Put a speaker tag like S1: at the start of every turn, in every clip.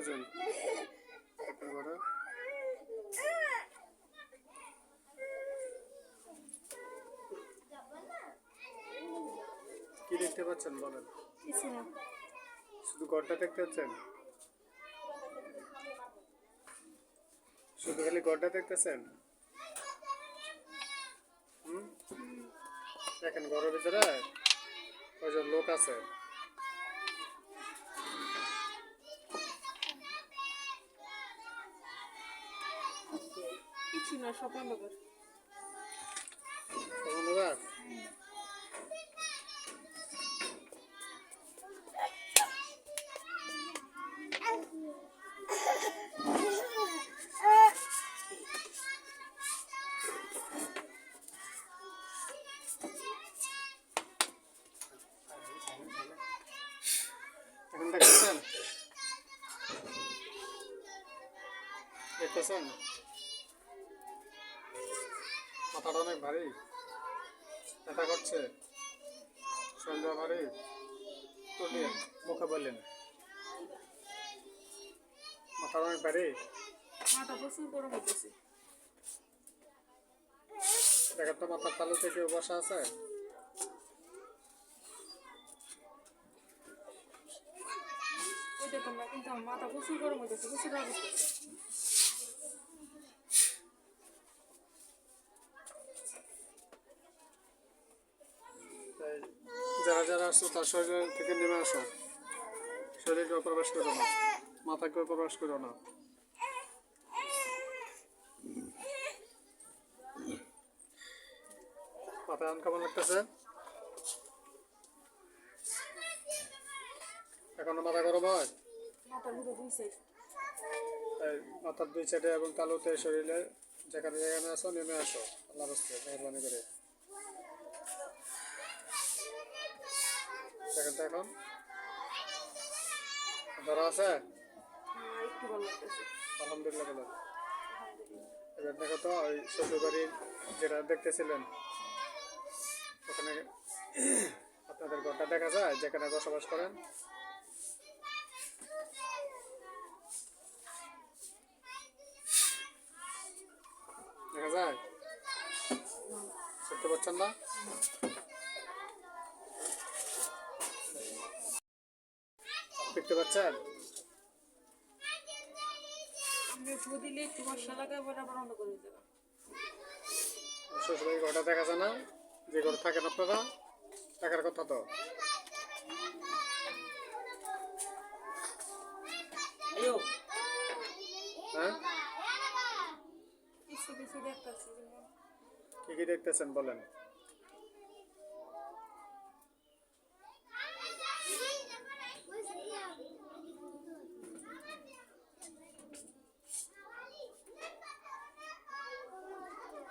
S1: দেখতেছেন কি দেখতে পাচ্ছেন বলেন? শুধু গড়টা দেখতে পাচ্ছেন? শুধু খালি গড়টা দেখতেছেন? দেখেন ঘরের ভিতরে ওই লোক আছে।
S2: কিছু না সব অন্ধকার।
S1: ধন্যবাদ এখন দেখতেছেন দেখতেছেন? মাথাটা অনেক ভারী। ব্যথা করছে। শরীরটা ভারী। তুলে মুখে বললেন। মাথা অনেক ভারী।
S2: মাথা প্রচুর গরম হইতেছে।
S1: দেখেন তো মাথার তালু থেকে বসা আছে?
S2: কিন্তু মাথা প্রচুর গরম হইতেছে প্রচুর রাগ হইতেছে
S1: তাই যারা যারা আসছো তার শরীর থেকে নেমে আসো। শরীরকেও প্রবেশ করো না। মাথাকেও প্রবেশ করো না। মাথায় আন কেমন লাগতেছে? এখনও মাথা গরম হয়?
S2: মাথার দুই সাইড
S1: এবং তালুতে শরীরে যেখানে যেখানে আসো নেমে আসো। আল্লাহ মেহরবানি করে। দেখেন এখন? ধরা আছে?
S2: ভালো
S1: আলহামদুলিল্লাহ এবার দেখো তো ওই শ্বশুরবাড়ির যেটা দেখতেছিলেন ওখানে আপনাদের ঘরটা দেখা যায় যেখানে বসবাস করেন? দেখা যায়? দেখতে পাচ্ছেন না?
S2: করে দেবে
S1: শ্বশুরবাড়ির ঘরটা দেখা যায় না? যে ঘরে থাকেন আপনারা? কথা তো। হ্যাঁ? কি দেখতেছেন বলেন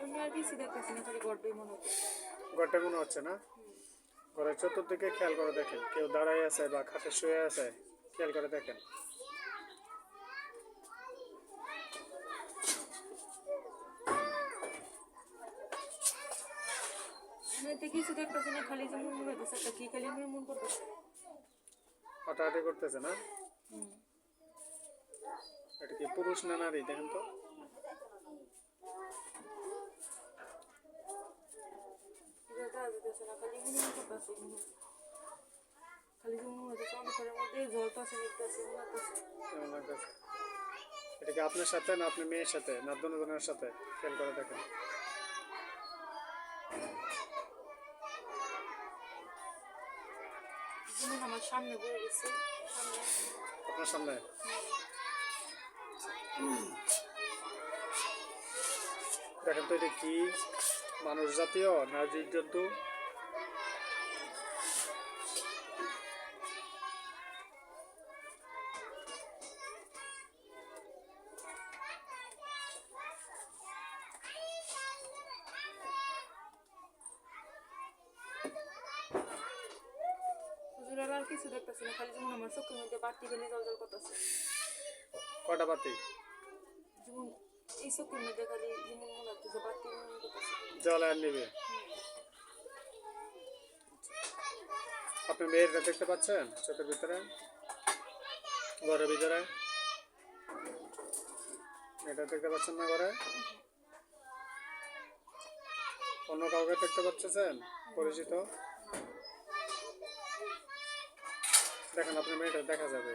S2: অন্য আর কিছু দেখতেছি না খালি গড্ডই মনে হচ্ছে
S1: ঘরটা মনে হচ্ছে না? ঘরের চতুর্দিকে খেয়াল করে দেখেন। কেউ দাঁড়াই আছে বা খাটে শুয়ে আছে খেয়াল করে দেখেন। হাঁটাহাঁটি করতেছে? না? এটা কি পুরুষ না নারী দেখেন তো
S2: এটা দেখা খালি খালি
S1: এটা কি আপনার সাথে না আপনার মেয়ের সাথে না দুজনের সাথে খেয়াল করে দেখেন। আপনার সামনে? দেখেন তো এটা কি? মানুষ জাতীয় না জীবজন্তু?
S2: হুজুরের আর কিছু দেখতেছি না খালি যেমন আমার চোখের মধ্যে বাড়তি গেলে জল জল করতেছে।
S1: কয়টা বাতি?
S2: যেমন এই চোখের মধ্যে খালি যেমন মনে হচ্ছে যে বাড়তি
S1: জল আর নেবে? আপনি মেয়েরটা দেখতে পাচ্ছেন চোখের ভিতরে? ঘরের ভিতরে? এটা দেখতে পাচ্ছেন না ঘরে? অন্য কাউকে দেখতে পাচ্ছেন? পরিচিত? দেখেন আপনার মেয়েটা দেখা যাবে।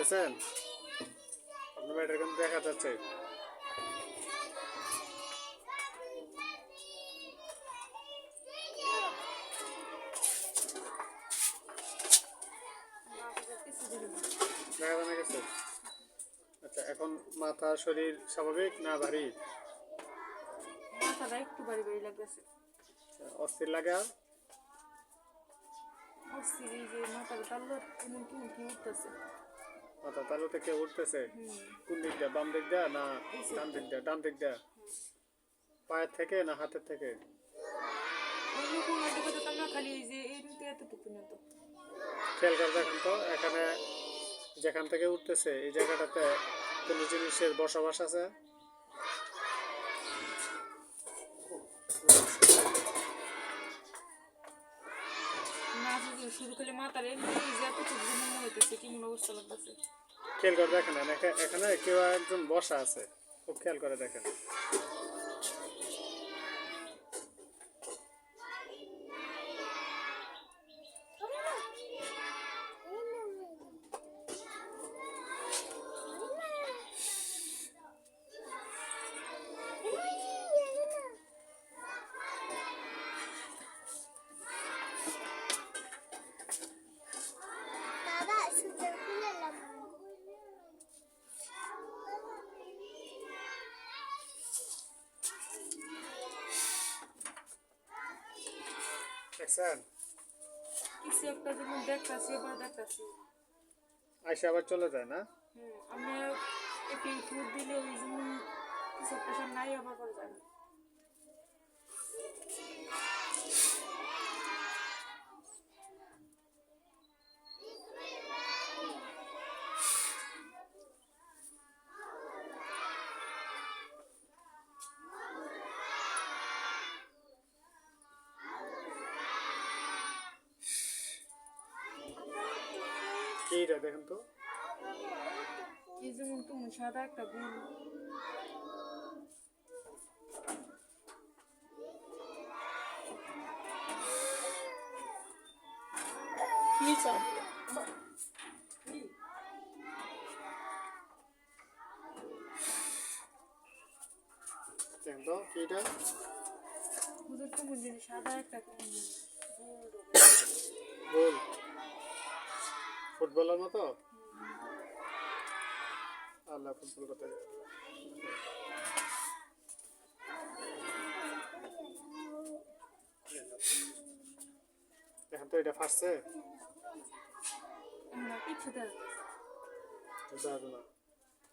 S1: দেখতেছেন? আপনার মেয়েটার কিন্তু দেখা যাচ্ছে। আচ্ছা এখন মাথা শরীর স্বাভাবিক না ভারী?
S2: মাথাটা একটু লাগতেছে।
S1: আচ্ছা, অস্থির লাগে?
S2: অস্থির এই যে মাথাটা কি উঠতেছে।
S1: মাথা তালু থেকে উঠতেছে। কোন দিক দিয়ে, বাম দিক দিয়ে না ডান দিক দিয়ে? ডান দিক দিয়ে। পায়ের থেকে না হাতের থেকে? খেয়াল করে দেখেন তো, এখানে যেখান থেকে উঠতেছে, এই জায়গাটাতে কোনো জিনিসের বসবাস আছে?
S2: শুরু করলে মাথার হইতেছে কেমন অবস্থা
S1: খেয়াল করে দেখেন এখানে কেউ একজন বসা আছে, খুব খেয়াল করে দেখেন। দেখছেন?
S2: কিছু একটা যেমন দেখতাছি আবার দেখতাছি
S1: আইসা আবার চলে যায় না?
S2: হুম আমি একটু ফুড দিলে ওই জন্য কিছু একটা নাই আবার করে যায় না
S1: এইটা দেখেন তো।
S2: এই যেমন তুমি সাদা একটা গুণ। কি চাপ
S1: দেখেন তো কি এটা
S2: হুজুর সাদা একটা
S1: গোল। ফুটবলের মতো? আল্লাহ ফুটবল করতে। দেখেন তো এটা ফাটছে।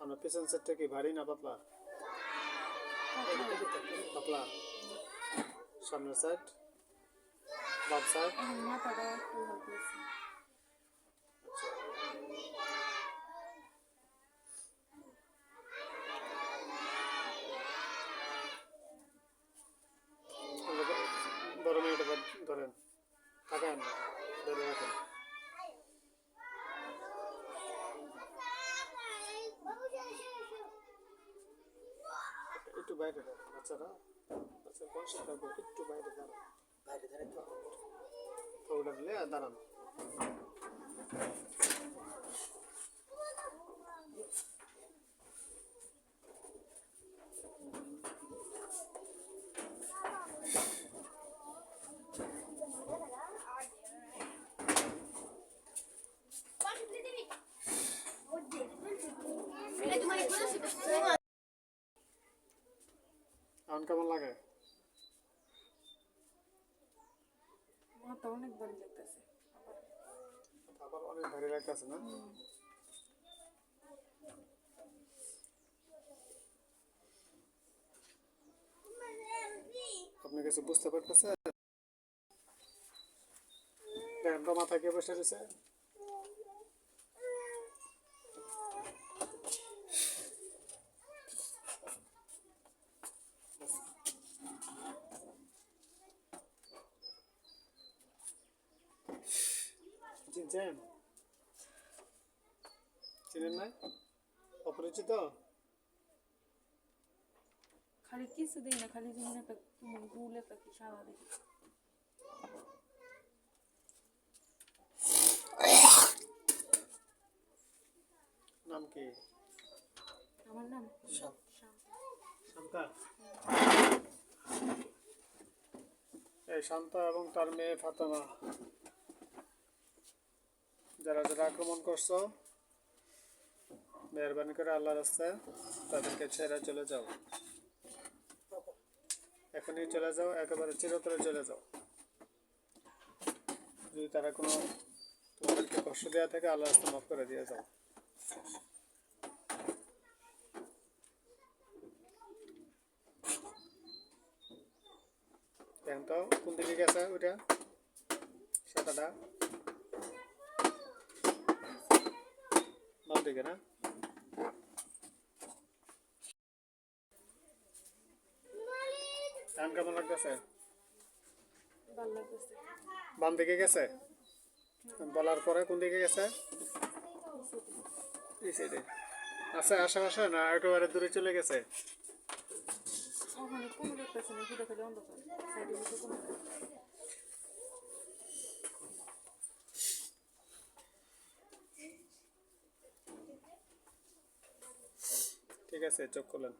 S2: আমরা
S1: পিছন সেটটা কি ভারী না পাতলা? পাতলা। সামনের সাইড, বাম সাইড
S2: এখন মাথাটা একটু হালকা হয়েছে।
S1: বড় মেয়েটা ধরেন তাকান ধরে রাখেন একটু বাইরে দাঁড়ান বাচ্চারা। বাচ্চার বয়সে থাকবে একটু বাইরে দাঁড়ান বাইরে ওটা দিলে দাঁড়ান। কেমন লাগে
S2: মাথা অনেক ভারী লাগতেছে
S1: আবার অনেক ভারী লাগতেছে না আপনি কিছু বুঝতে পারতেছেন মাথা কে বসে রয়েছে চিনছেন চিনেন না অপরিচিত
S2: খালি কিছু দেখি না খালি যেমন একটা গুল একটা কি দেখি
S1: নাম কি
S2: আমার নাম।
S1: শান্তা এই শান্তা এবং তার মেয়ে ফাতেমা যারা যারা আক্রমণ করছ, মেহরবানি করে আল্লাহ রাস্তায় তাদেরকে ছেড়ে চলে যাও। এখনই চলে যাও, একেবারে চিরতরে চলে যাও। যদি তারা কোনো তোমাদেরকে কষ্ট দেওয়া থাকে আল্লাহ রাস্তা মাফ করে দিয়ে যাও। কোন দিকে গেছে ওইটা? সাদাটা? দিকে না? কেমন লাগতেছে? বাম দিকে গেছে? বলার পরে কোন দিকে গেছে? এই সাইডে আছে আশেপাশে না একেবারে দূরে চলে গেছে?
S2: ওখানে কোনো দেখতেছে না শুধু খালি অন্ধকার। সাইডে কোনো
S1: ঠিক আছে চোখ খুলেন